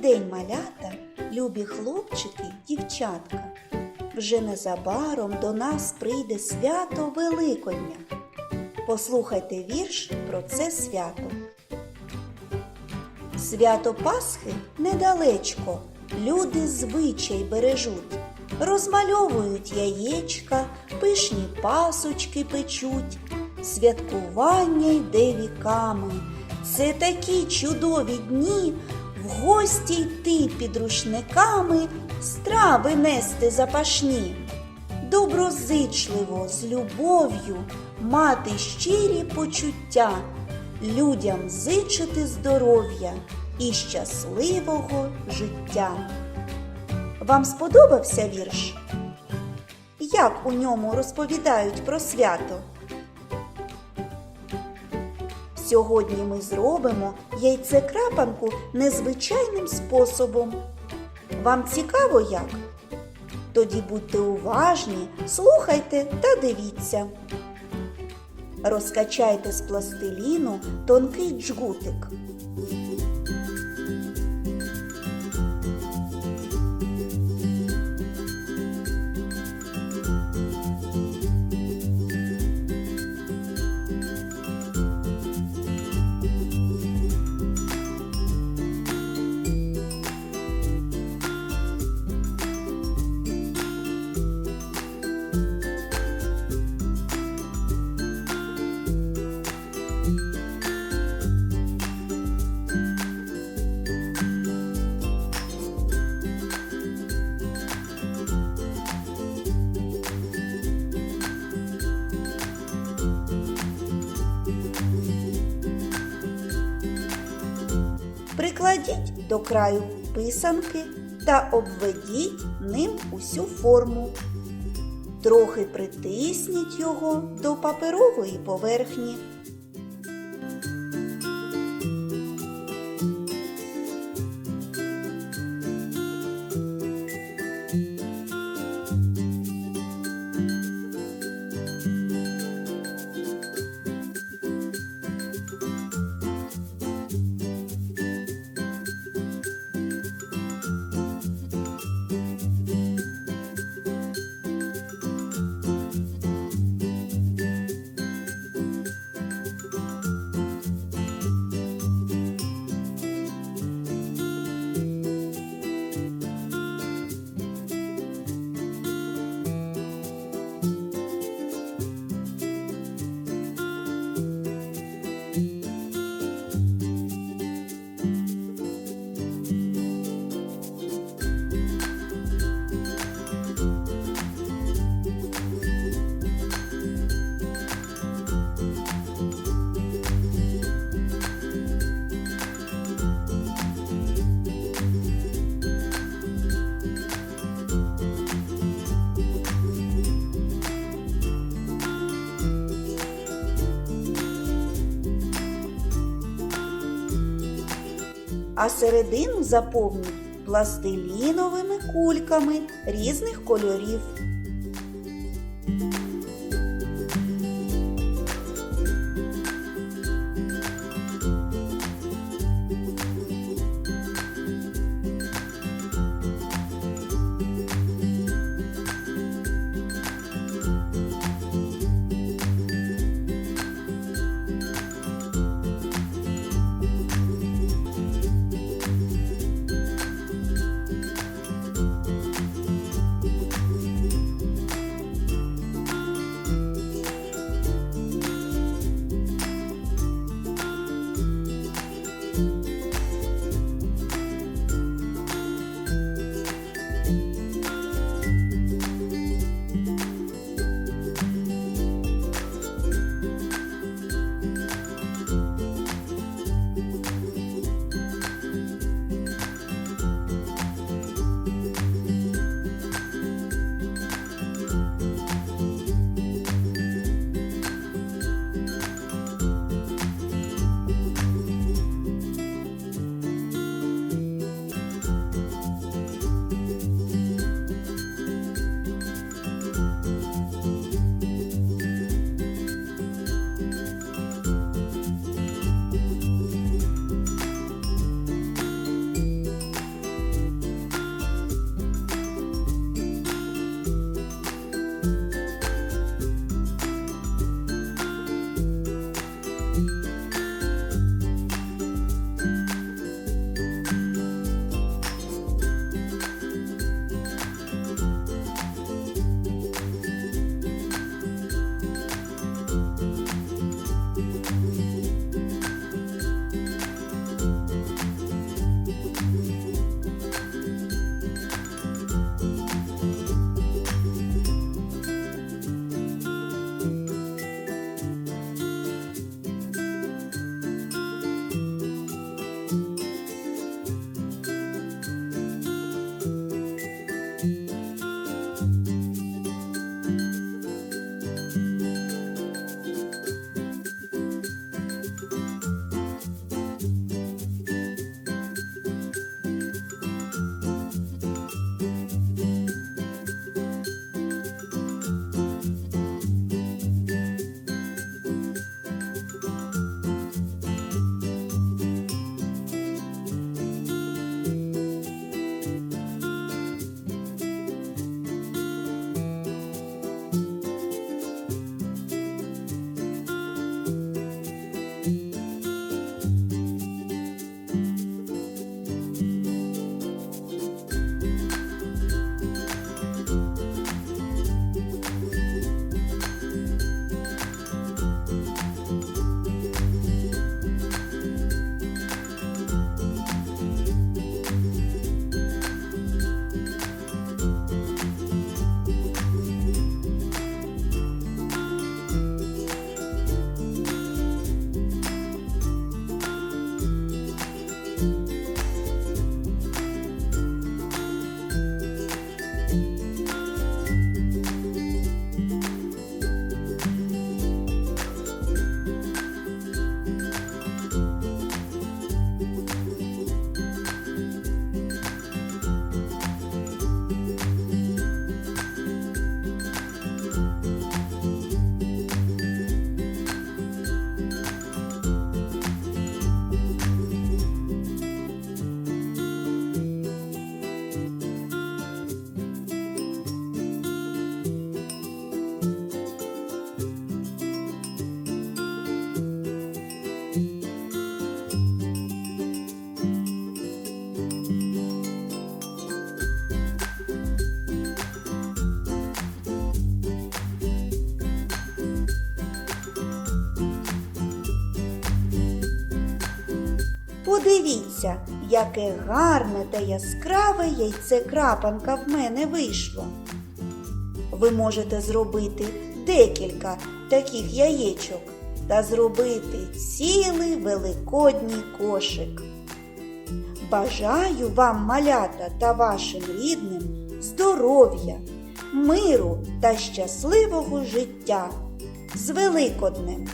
день, малята, любі хлопчики, дівчатка. Вже незабаром до нас прийде свято Великодня. Послухайте вірш про це свято. Свято Пасхи недалечко, люди звичай бережуть, розмальовують яєчка, пишні пасочки печуть, святкування йде віками. Це такі чудові дні, в гості йти під рушниками, страви нести запашні. Доброзичливо, з любов'ю мати щирі почуття, людям зичити здоров'я і щасливого життя. Вам сподобався вірш? Як у ньому розповідають про свято? Сьогодні ми зробимо яйце-крапанку незвичайним способом. Вам цікаво як? Тоді будьте уважні, слухайте та дивіться. Розкачайте з пластиліну тонкий джгутик. Прикладіть до краю писанки та обведіть ним усю форму. Трохи притисніть його до паперової поверхні. А середину заповніть пластиліновими кульками різних кольорів. Подивіться, яке гарне та яскраве яйце крапанка в мене вийшло. Ви можете зробити декілька таких яєчок та зробити цілий великодній кошик. Бажаю вам, малята та вашим рідним, здоров'я, миру та щасливого життя з Великоднем!